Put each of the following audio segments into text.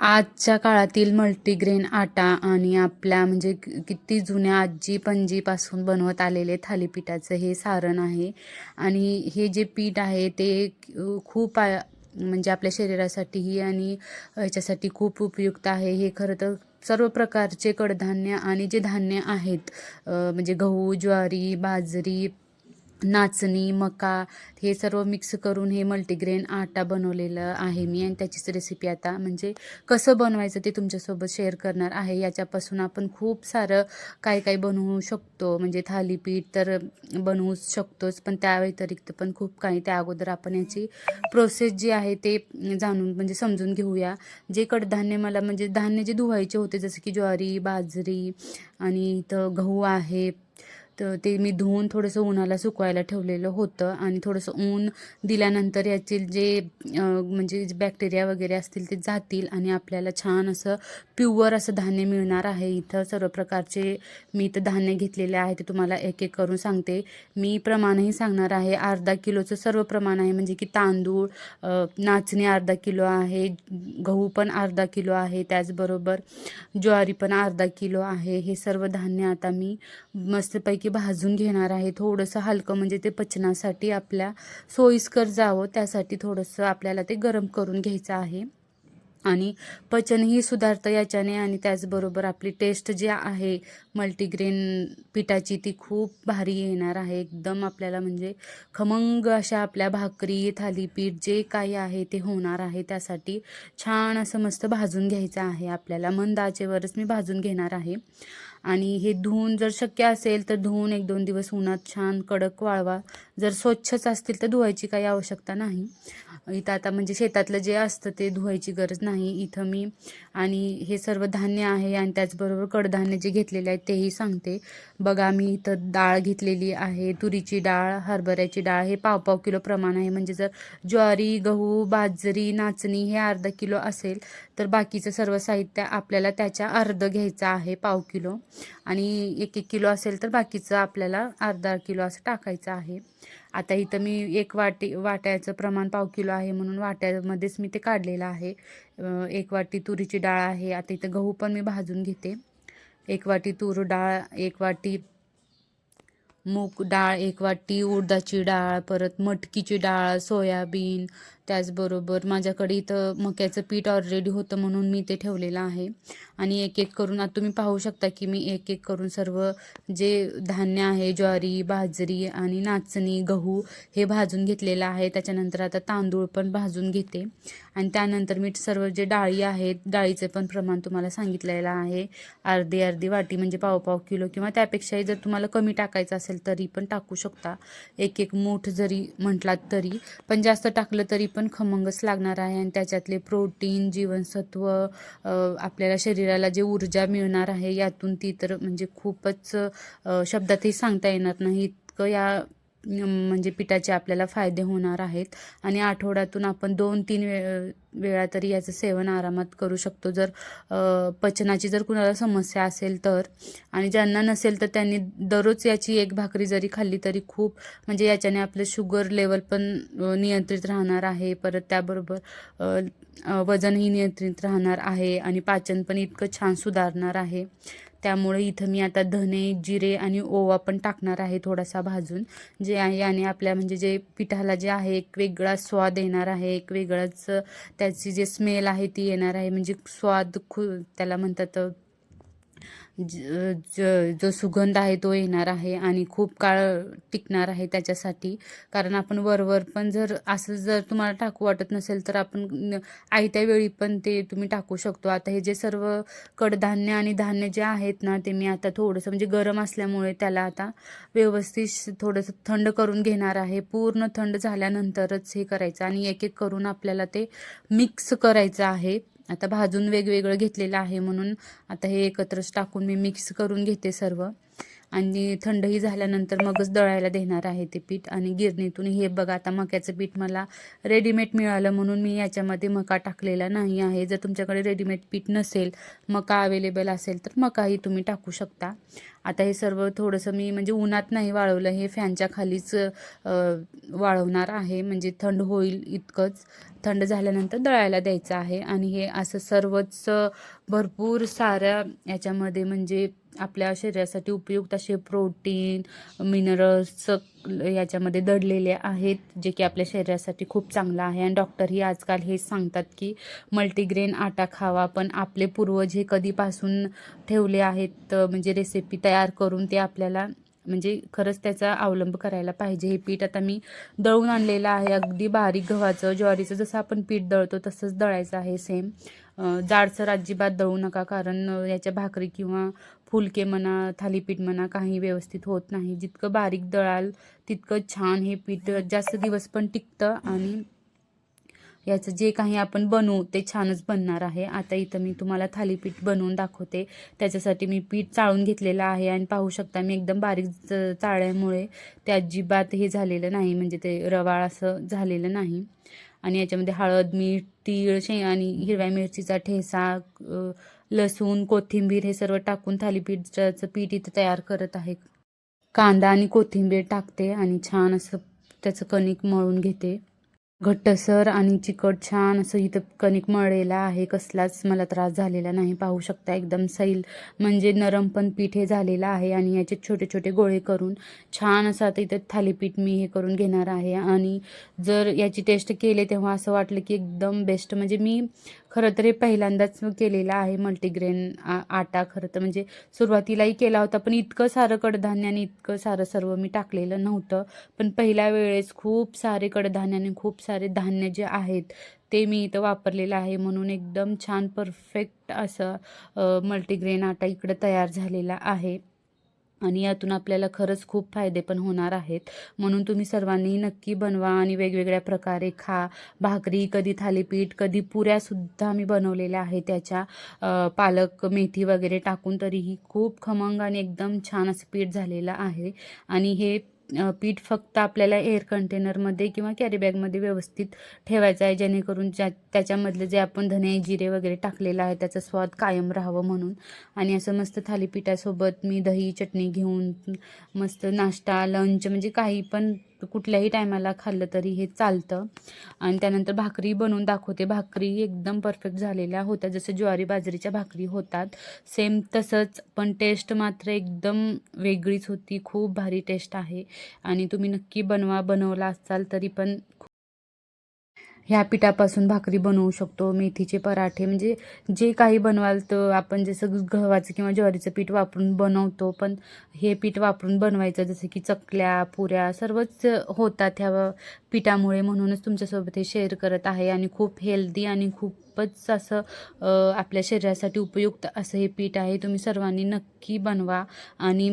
आजच्या काळातील मल्टीग्रेन आटा आणि आपल्या म्हणजे किती जुन्या आजी पणजीपासून बनवत आलेले थालीपीठाचं हे सारण आहे. आणि हे जे पीठ आहे ते खूप आ- म्हणजे आपल्या शरीरासाठीही आणि याच्यासाठी खूप उपयुक्त आहे. हे खरं तर सर्व प्रकारचे कडधान्य आणि जे धान्य आहेत म्हणजे गहू ज्वारी बाजरी नाचणी मका हे सर्व मिक्स करून हे मल्टीग्रेन आटा बनवलेलं आहे मी. आणि त्याचीच रेसिपी आता म्हणजे कसं बनवायचं ते तुमच्यासोबत शेअर करणार आहे. याच्यापासून आपण खूप सारं काय काय बनवू शकतो. म्हणजे थालीपीठ तर बनवू शकतोच. पण त्या व्यतिरिक्त पण खूप काही. त्या अगोदर आपण याची प्रोसेस जी आहे ते जाणून म्हणजे समजून घेऊया. जे कडधान्य मला म्हणजे धान्य जे धुवायचे होते जसं की ज्वारी बाजरी आणि इथं गहू आहे तर ते मी धुवून थोडंसं उन्हाला सुकवायला ठेवलेलं होतं आणि थोडंसं ऊन दिल्यानंतर यातील जे म्हणजे बॅक्टेरिया वगैरे असतील ते जातील आणि आपल्याला छान असं प्युअर असं धान्य मिळणार आहे. इथं सर्व प्रकारचे मी इथं धान्य घेतलेले आहे ते तुम्हाला एक एक करून सांगते. मी प्रमाणही सांगणार आहे अर्धा किलोचं सर्व प्रमाण आहे. म्हणजे की तांदूळ नाचणी अर्धा किलो आहे गहू पण अर्धा किलो आहे त्याचबरोबर ज्वारी पण अर्धा किलो आहे. हे सर्व धान्य आता मी मस्तपैकी भाजून घेणार आहे. थोडंसं हलकं म्हणजे ते पचनासाठी आपल्या सोयीस्कर जावं त्यासाठी थोडंसं आपल्याला ते गरम करून घ्यायचं आहे. आणि पचनही सुधारतं याच्याने आणि त्याचबरोबर आपली टेस्ट जी आहे मल्टीग्रेन पिठाची ती खूप भारी येणार आहे. एकदम आपल्याला म्हणजे खमंग अशा आपल्या भाकरी थालीपीठ जे काही आहे ते होणार आहे. त्यासाठी छान असं मस्त भाजून घ्यायचं आहे. आपल्याला मंद आचेवरच मी भाजून घेणार आहे. आणि हे धुवून जर शक्य असेल तर धुवून एक दोन दिवस उन्हात छान कडक वाळवा. जर स्वच्छच असतील तर धुवायची काही आवश्यकता नाही. इथं आता म्हणजे शेतातलं जे असतं ते धुवायची गरज नाही. इथं मी आणि हे सर्व धान्य आहे आणि त्याचबरोबर कडधान्य जे घेतलेले आहेत तेही सांगते. बघा मी इथं डाळ घेतलेली आहे तुरीची डाळ हरभऱ्याची डाळ हे पाव पाव किलो प्रमाण आहे. म्हणजे जर ज्वारी गहू बाजरी नाचणी हे अर्धा किलो असेल तर बाकीचं सर्व साहित्य आपल्याला त्याच्या अर्ध घ्यायचं आहे पाव किलो. आणि एक एक किलो असेल तर बाकीचं आपल्याला अर्धा किलो असं टाकायचं आहे. आता इथं मी एक वाटी वाट्याचं प्रमाण पाव किलो आहे म्हणून वाट्यामध्येच मी ते काढलेलं आहे. एक वाटी तुरीची डाळ आहे. आता इथं गहू पण मी भाजून घेते. एक वाटी तूर डाळ एक वाटी मूग डाळ एक वाटी उडदाची डाळ परत मटकीची डाळ सोयाबीन त्याचबरोबर माझ्याकडे इथं मक्याचं पीठ ऑलरेडी होतं म्हणून मी ते ठेवलेलं आहे. आणि एक एक करून आता तुम्ही पाहू शकता की मी एक एक करून सर्व जे धान्य आहे ज्वारी बाजरी आणि नाचणी गहू हे भाजून घेतलेलं आहे. त्याच्यानंतर आता तांदूळ पण भाजून घेते. आणि त्यानंतर मी सर्व जे डाळी आहेत डाळीचे पण प्रमाण तुम्हाला सांगितलेलं आहे. अर्धी अर्धी वाटी म्हणजे पाव पाव किलो किंवा त्यापेक्षाही जर तुम्हाला कमी टाकायचं असेल तरी पण टाकू शकता. एक एक मूठ जरी म्हटलात तरी पण जास्त टाकलं तरी पण पण खमंगच लागणार आहे आणि त्याच्यातले प्रोटीन जीवनसत्व आपल्याला शरीराला जे ऊर्जा मिळणार आहे यातून ती तर म्हणजे खूपच शब्दातही सांगता येणार नाही. इतकं या म्हणजे पिठाचे आपल्याला फायदे होणार आहेत. आणि आठवड्यातून आपण दोन तीन वे वेळा तरी याचं सेवन आरामात करू शकतो. जर पचनाची जर कुणाला समस्या असेल तर आणि ज्यांना नसेल तर त्यांनी दररोज याची एक भाकरी जरी खाल्ली तरी खूप म्हणजे याच्याने आपलं शुगर लेवल पण नियंत्रित राहणार आहे. परत त्याबरोबर वजनही नियंत्रित राहणार आहे. आणि पाचन पण इतकं छान सुधारणार आहे. त्यामुळे इथं मी आता धने जिरे आणि ओवा पण टाकणार आहे थोडासा भाजून. जे आहे आणि आपल्या म्हणजे जे पिठाला जे आहे एक वेगळा स्वाद येणार आहे एक वेगळाच त्याची जे स्मेल आहे ती येणार आहे. म्हणजे स्वाद खू त्याला म्हणतात ज- ज- जो सुगंध आहे तो येणार आहे आणि खूप काळ टिकणार आहे त्याच्यासाठी. कारण आपण वरवर पण जर असं जर तुम्हाला टाकू वाटत नसेल तर आपण आयत्या वेळी पण ते तुम्ही टाकू शकतो. आता हे जे सर्व कडधान्य आणि धान्य जे आहेत ना ते मी आता थोडंसं म्हणजे गरम असल्यामुळे त्याला आता व्यवस्थित थोडंसं थंड करून घेणार आहे. पूर्ण थंड झाल्यानंतरच हे करायचं आणि एक एक करून आपल्याला ते मिक्स करायचं आहे. आता भाजून वेगवेगळं घेतलेलं आहे म्हणून आता हे एकत्रच टाकून मी मिक्स करून घेते सर्व. आणि थंडही झाल्यानंतर मगच दळायला देणार आहे ते पीठ आणि गिरणीतून. हे बघा आता मक्याचं पीठ मला रेडीमेड मिळालं म्हणून मी याच्यामध्ये मका टाकलेला नाही आहे. जर तुमच्याकडे रेडीमेड पीठ नसेल मका अवेलेबल असेल तर मकाही तुम्ही टाकू शकता. आता हे सर्व थोडंसं मी म्हणजे उन्हात नाही वाळवलं हे फॅनच्या खालीच वाळवणार आहे. म्हणजे थंड होईल इतकंच. थंड झाल्यानंतर दळायला द्यायचं आहे. आणि हे असं सर्वच भरपूर साऱ्या याच्यामध्ये म्हणजे आपल्या शरीरासाठी उपयुक्त असे प्रोटीन मिनरल्स याच्यामध्ये दडलेले आहेत जे की आपल्या शरीरासाठी खूप चांगलं आहे. आणि डॉक्टरही आजकाल हेच सांगतात की मल्टीग्रेन आटा खावा पण आपले पूर्वज हे कधीपासून ठेवले आहेत म्हणजे रेसिपी तयार करून ते आपल्याला म्हणजे खरंच त्याचा अवलंब करायला पाहिजे. हे पीठ आता मी दळून आणलेलं आहे. अगदी बारीक गव्हाचं ज्वारीचं जसं आपण पीठ दळतो तसंच दळायचं आहे सेम जाडसर अजिबात दळू नका कारण याच्या भाकरी किंवा फुलके म्हणा थालीपीठ म्हणा काही व्यवस्थित होत नाही. जितकं बारीक दळाल तितकं छान हे पीठ जास्त दिवस पण टिकतं आणि याचं जे काही आपण बनवू ते छानच बनणार आहे. आता इथं मी तुम्हाला थालीपीठ बनवून दाखवते. त्याच्यासाठी मी पीठ चाळून घेतलेलं आहे आणि पाहू शकता मी एकदम बारीक च- चाळल्यामुळे ते अजिबात हे झालेलं नाही. म्हणजे ते रवाळ असं झालेलं नाही. आणि याच्यामध्ये हळद मीठ तीळ शे आणि हिरव्या मिरचीचा ठेसा लसूण कोथिंबीर हे सर्व टाकून थालीपीठाचं पीठ इथं तयार करत आहे. कांदा आणि कोथिंबीर टाकते आणि छान असं त्याचं कणिक मळून घेते. घट्टसर आणि चिकट छान असं इथं कणिक मळलेला आहे. कसलाच मला त्रास झालेला नाही. पाहू शकता एकदम सैल म्हणजे नरम पण पीठ हे झालेलं आहे आणि याचे छोटे छोटे गोळे करून छान असं आता इथं थालीपीठ मी हे करून घेणार आहे. आणि जर याची टेस्ट केले तेव्हा असं वाटलं की एकदम बेस्ट म्हणजे मी खरं तर हे पहिल्यांदाच केलेलं आहे मल्टीग्रेन आ आटा खरं तर. म्हणजे सुरुवातीलाही केला होता पण इतकं सारं कडधान्य आणि इतकं सारं सर्व मी टाकलेलं नव्हतं. पण पहिल्या वेळेस खूप सारे कडधान्य आणि खूप सारे धान्य जे आहेत ते मी इथं वापरलेलं आहे. म्हणून एकदम छान परफेक्ट असं मल्टीग्रेन आटा इकडं तयार झालेला आहे. आणि यातून आपल्याला खरंच खूप फायदे पण होणार आहेत. म्हणून तुम्ही सर्वांनी नक्की बनवा आणि वेगवेगळ्या प्रकारे खा. भाकरी कधी थालीपीठ कधी पुऱ्यासुद्धा मी बनवलेल्या आहे त्याच्या पालक मेथी वगैरे टाकून तरीही खूप खमंग आणि एकदम छान असं पीठ झालेलं आहे. आणि हे पीठ फक्त आपल्याला एअर कंटेनरमध्ये किंवा कॅरीबॅगमध्ये व्यवस्थित ठेवायचं आहे जेणेकरून ज्या त्याच्यामधले जे आपण धने जिरे वगैरे टाकलेलं आहे त्याचा स्वाद कायम राहावं म्हणून. आणि असं मस्त थालीपीठासोबत मी दही चटणी घेऊन मस्त नाश्ता लंच म्हणजे काही पण कुठल्याही टायमाला खाल्लं तरी हे चालतं. आणि त्यानंतर भाकरी बनवून दाखवते. भाकरी एकदम परफेक्ट झालेल्या होत्या जसं ज्वारी बाजरीच्या भाकरी होतात सेम तसंच पण टेस्ट मात्र एकदम वेगळीच होती. खूप भारी टेस्ट आहे. आणि तुम्ही नक्की बनवा बनवला असाल तरी पण ह्या पिठापासून भाकरी बनवू शकतो मेथीचे पराठे. म्हणजे जे काही बनवाल तर आपण जसं गव्हाचं किंवा ज्वारीचं पीठ वापरून बनवतो पण हे पीठ वापरून बनवायचं जसं की चकल्या पुऱ्या सर्वच होतात ह्या पिठामुळे म्हणूनच तुमच्यासोबत हे शेअर करत आहे आणि खूप हेल्दी आणि खूपच असं आपल्या शरीरासाठी उपयुक्त असं हे पीठ आहे. तुम्ही सर्वांनी नक्की बनवा आणि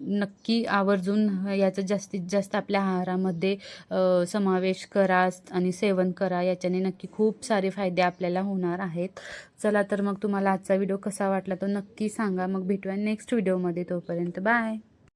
नक्की आवर्जून याचा जास्तीत जास्त आपल्या आहारामध्ये समावेश करा आणि सेवन करा. याच्याने नक्की खूप सारे फायदे आपल्याला होणार आहेत. चला तर मग तुम्हाला आजचा व्हिडिओ कसा वाटला तो नक्की सांगा. मग भेटूया नेक्स्ट व्हिडिओमध्ये तोपर्यंत बाय